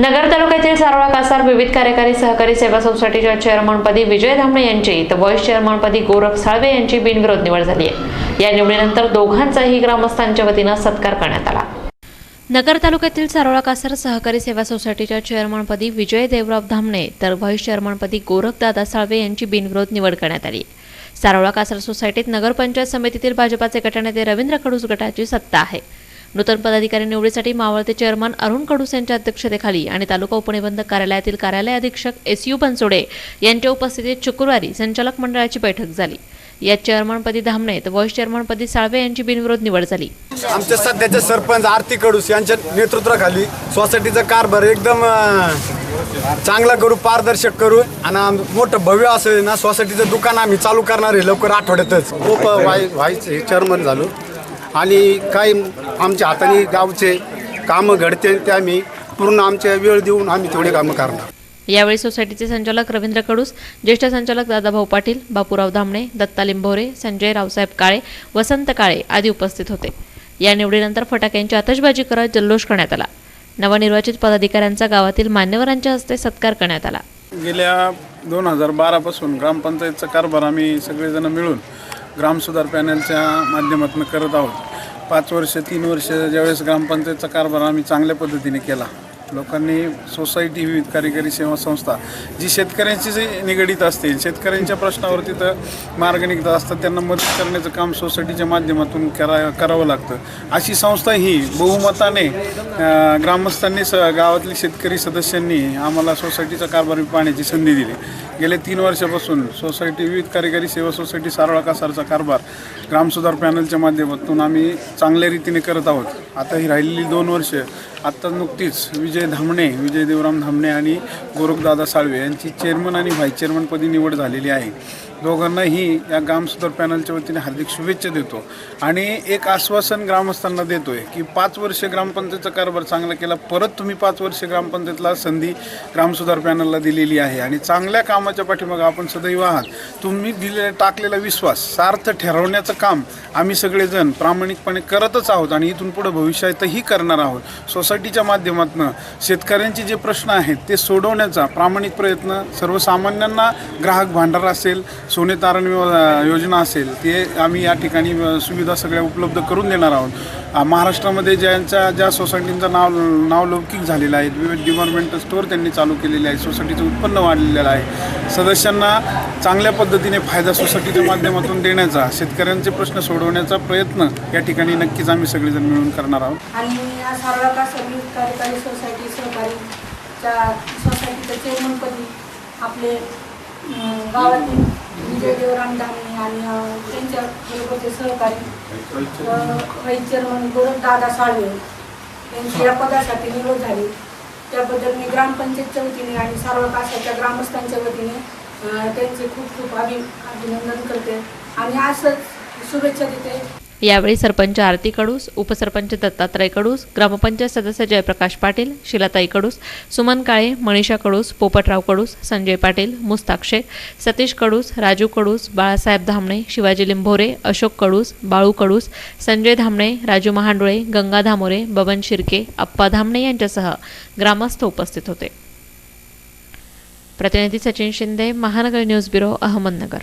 नगर तालुक्यातील सारोळा कासार विविध कार्यकारी सहकारी सेवा सोसायटीच्या चेअरमनपदी विजय धामणे यांची तर व्हाईस चेअरमनपदी गोरख साळवे यांची बिनविरोध निवड झाली आहे. या निवडीनंतर दोघांचाही ग्रामस्थांच्या वतीनं सत्कार करण्यात आला. नगर तालुक्यातील सारोळा कासार सहकारी सेवा सोसायटीच्या चेअरमनपदी विजय देवराव धामणे तर व्हाईस चेअरमनपदी गोरखदादा साळवे यांची बिनविरोध निवड करण्यात आली. सारोळा कासार सोसायटीत नगरपंचायत समितीतील भाजपाचे गटनेते रवींद्र खडूस गटाची सत्ता आहे. नूतन पदाधिकारी निवडीसाठी मावळते चेअरमन अरुण कडूस यांच्या अध्यक्षतेखाली आणि तालुका उपनिबंधक कार्यालयातील कार्यालय अधीक्षक एस यू बनसोडे यांच्या उपस्थितीत शुक्रवारी संचालक मंडळाची बैठक झाली. यात चेअरमनपदी धामणे तर व्हाईस चेअरमनपदी साळवे यांची बिनविरोध निवड झाली. आमचे सध्याचे सरपंच आरती कडूस यांच्या नेतृत्वाखाली सोसायटीचा कारभार एकदम चांगला करू पारदर्शक करू आणि आम- मोठं भव्य असं ना सोसायटीचं दुकान आम्ही चालू करणार आहे लवकर आठवड्यातच. खूप वाई व्हाईस हे चेअरमन झालो. आणि काही आमच्या हाताने गावचे कामं घडते ते आम्ही पूर्ण आमच्या वेळ देऊन आम्ही तेवढे कामं करणार. यावेळी सोसायटीचे संचालक रवींद्र कडूस ज्येष्ठ संचालक दादाभाऊ पाटील बापूराव धामणे दत्ता लिंभोरे संजय रावसाहेब काळे वसंत काळे आदी उपस्थित होते. या निवडीनंतर फटाक्यांची आतषबाजी करत जल्लोष करण्यात आला. नवनिर्वाचित पदाधिकाऱ्यांचा गावातील मान्यवरांच्या हस्ते सत्कार करण्यात आला. गेल्या दोन हजार बारापासून ग्रामपंचायतचा कारभार आम्ही सगळेजण मिळून ग्रामसुधार पॅनलच्या माध्यमातून करत आहोत. पाच वर्ष तीन वर्ष ज्यावेळेस ग्रामपंचायतचा कारभार आम्ही चांगल्या पद्धतीने केला. लोकांनी सोसायटी विविध कार्यकारी सेवा संस्था जी शेतकऱ्यांची जी निगडीत असते शेतकऱ्यांच्या प्रश्नावर तिथं मार्ग निघत असतात त्यांना मदत करण्याचं काम सोसायटीच्या माध्यमातून करा करावं लागतं. अशी संस्था ही बहुमताने ग्रामस्थांनी स गावातील शेतकरी सदस्यांनी आम्हाला सोसायटीचा कारभार पाहण्याची संधी दिली. गेल्या तीन वर्षापासून सोसायटी विविध कार्यकारी सेवा सोसायटी सारोळा कासारचा कारभार ग्रामसुधार पॅनलच्या माध्यमातून आम्ही चांगल्या रीतीने करत आहोत. आता ही राहिलेली दोन वर्ष आत्ता नुकतीच विजय धामणे विजय देवराम धामणे आणि गोरखदादा साळवे यांची चेअरमन आणि व्हाईस चेअरमनपदी निवड झालेली आहे. दोघांनाही या ग्रामसुधार पॅनलच्या वतीने हार्दिक शुभेच्छा देतो. आणि एक आश्वासन ग्रामस्थांना देतोय की पाच वर्ष ग्रामपंचायतचा कारभार चांगला केला परत तुम्ही पाच वर्ष ग्रामपंचायतला संधी ग्रामसुधार पॅनलला दिलेली आहे. आणि चांगल्या कामाच्या पाठीमागं आपण सदैव आहात. तुम्ही दिलेला टाकलेला विश्वास सार्थ ठरवण्याचं काम आम्ही सगळेजण प्रामाणिकपणे करतच आहोत आणि इथून पुढे भविष्यातही करणार आहोत. सोसायटीच्या माध्यमातून शेतकऱ्यांचे जे प्रश्न आहेत ते सोडवण्याचा प्रामाणिक प्रयत्न सर्वसामान्यांना ग्राहक भांडार असेल सोने तारण योजना असेल ते आम्ही या ठिकाणी सुविधा सगळ्या उपलब्ध करून देणार आहोत. महाराष्ट्रामध्ये ज्यांच्या ज्या सोसायटींचं नाव नावलौकिक झालेलं आहे विविध डिपार्टमेंटल स्टोअर त्यांनी चालू केलेले आहे सोसायटीचं उत्पन्न वाढलेलं आहे. सदस्यांना चांगल्या पद्धतीने फायदा सोसायटीच्या माध्यमातून देण्याचा शेतकऱ्यांचे प्रश्न सोडवण्याचा प्रयत्न या ठिकाणी नक्कीच आम्ही सगळेजण मिळून करणार आहोत. आणि या कार्यकारी सोसायटी सहकारीच्या सोसायटीच्या चेअरमनपदी आपले गावातील विजय देवराम आणि त्यांच्या बरोबरचे सहकारी व्हाईस चेअरमन दादा साळवे यांची या पदासाठी निवड झाली. त्याबद्दल मी ग्रामपंचायतच्या वतीने आणि सारळ ग्रामस्थांच्या वतीने त्यांचे खूप खूप अभि अभिनंदन करते. आणि असंच शुभेच्छा देते. यावेळी सरपंच आरती कडूस उपसरपंच दत्तात्रय कडूस ग्रामपंचायत सदस्य जयप्रकाश पाटील शिलाताई कडूस सुमन काळे मनीषा कडूस पोपटराव कडूस संजय पाटील मुस्ताक शेख सतीश कडूस राजू कडूस बाळासाहेब धामणे शिवाजी लिंभोरे अशोक कडूस बाळू कडूस संजय धामणे राजू महांडुळे गंगा धामोरे बबन शिर्के अप्पा धामणे यांच्यासह ग्रामस्थ उपस्थित होते. प्रतिनिधी सचिन शिंदे महानगर न्यूज ब्युरो अहमदनगर.